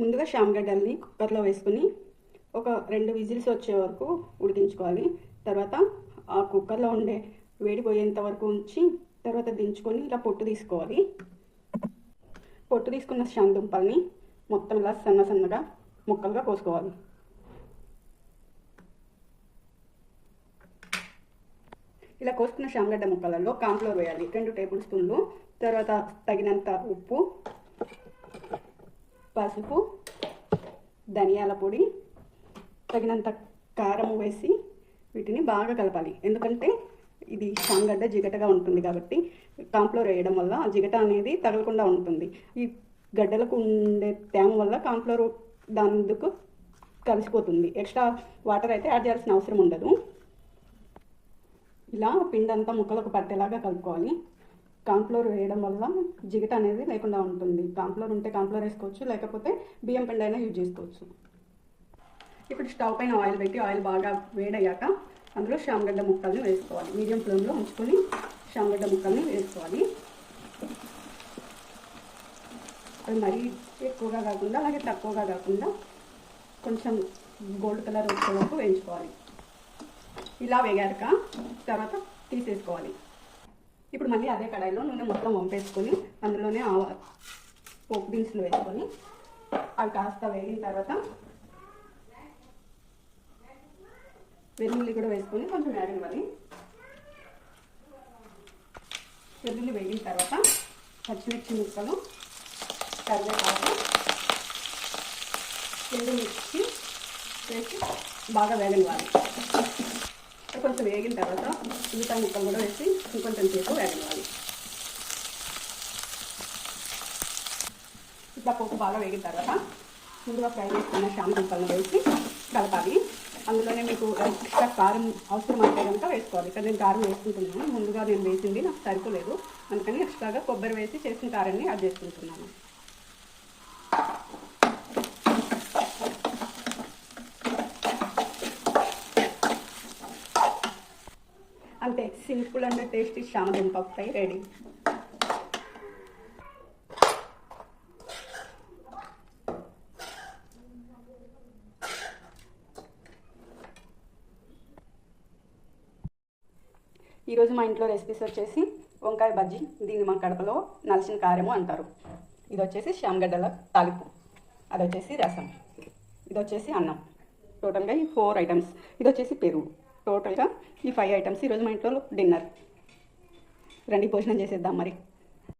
ముందుగా శామగడ్డల్ని కుక్కర్లో వేసుకుని ఒక రెండు విజిల్స్ వచ్చే వరకు ఉడికించుకోవాలి. తర్వాత ఆ కుక్కర్లో ఉండే వేడి పోయేంత వరకు ఉంచి తర్వాత దించుకొని ఇలా పొట్టు తీసుకోవాలి. పొట్టు తీసుకున్న శామ దుంపల్ని మొత్తం ఇలా సన్న సన్నగా ముక్కలుగా కోసుకోవాలి. ఇలా కోసుకున్న శామగడ్డ ముక్కలలో కాన్ఫ్లోర్ వేయాలి. రెండు టేబుల్ స్పూన్లు. తర్వాత తగినంత ఉప్పు పసుపు ధనియాల పొడి తగినంత కారం వేసి వీటిని బాగా కలపాలి. ఎందుకంటే ఇది సాంగడ్డ జిగటగా ఉంటుంది కాబట్టి కాంప్లోర్ వేయడం వల్ల జిగట అనేది తగలకుండా ఉంటుంది. ఈ గడ్డలకు ఉండే తేమ వల్ల కాంప్లోర్ దానిందుకు కలిసిపోతుంది. ఎక్స్ట్రా వాటర్ అయితే యాడ్ చేయాల్సిన అవసరం ఉండదు. ఇలా పిండి అంతా ముక్కలకు పట్టేలాగా కలుపుకోవాలి. కాన్ఫ్లోర్ వేయడం వల్ల జిగట అనేది లేకుండా ఉంటుంది. కాన్ఫ్లోర్ ఉంటే కాన్ఫ్లోర్ వేసుకోవచ్చు లేకపోతే బియ్యం పిండి అయినా యూజ్ చేసుకోవచ్చు. ఇప్పుడు స్టవ్ పైన ఆయిల్ పెట్టి ఆయిల్ బాగా వేడయ్యాక అందులో శామగడ్డ ముక్కల్ని వేసుకోవాలి. మీడియం ఫ్లేమ్లో ఉంచుకొని శామగడ్డ ముక్కల్ని వేసుకోవాలి. అది మరీ ఎక్కువగా కాకుండా అలాగే తక్కువగా కాకుండా కొంచెం గోల్డ్ కలర్ వచ్చే వరకు వేయించుకోవాలి. ఇలా వేగాక తర్వాత తీసేసుకోవాలి. ఇప్పుడు మళ్ళీ అదే కడాయిలో నూనె మొత్తం వంపేసుకొని అందులోనే పోక్ బీన్స్లు వేసుకొని అవి కాస్త వేగిన తర్వాత వెల్లుల్లి కూడా వేసుకొని కొంచెం వేగనివ్వాలి. వెల్లుల్లి వేగిన తర్వాత పచ్చిమిర్చి ముక్కలు కరివేపాకు ఎండుమిర్చి వేసి బాగా వేగనివ్వాలి. కొంచెం వేగిన తర్వాత మిగతా ముక్కలు కూడా వేసి ఇంకొంచెం సేపు వేగనివ్వాలి. ఇట్లా పోపు బాగా వేగిన తర్వాత ముందుగా ఫ్రై చేసుకున్న శామ వేసి కలపాలి. అందులోనే మీకు ఎక్స్ట్రా కారం అవసరం అంటే కనుక వేసుకోవాలి. ఇక్కడ నేను కారం వేసుకుంటున్నాను. ముందుగా నేను వేసింది నాకు సరిపోలేదు. అందుకని ఎక్స్ట్రాగా కొబ్బరి వేసి చేసిన కారాన్ని యాడ్ చేసుకుంటున్నాను. అంతే సింపుల్ అండ్ టేస్టీ శామదుంప ఫ్రై రెడీ. ఈరోజు మా ఇంట్లో రెసిపీస్ వచ్చేసి వంకాయ బజ్జీ దీన్ని మా కడపలో నలిసిన కారము అంటారు. ఇది వచ్చేసి శ్యామగడ్డల తాలింపు. అది వచ్చేసి రసం. ఇది వచ్చేసి అన్నం. టోటల్గా ఈ ఫోర్ ఐటమ్స్ ఇది వచ్చేసి పెరుగు. టోటల్గా ఈ ఫైవ్ ఐటమ్స్ ఈరోజు మా ఇంట్లో డిన్నర్. రండి భోజనం చేసేద్దాం మరి.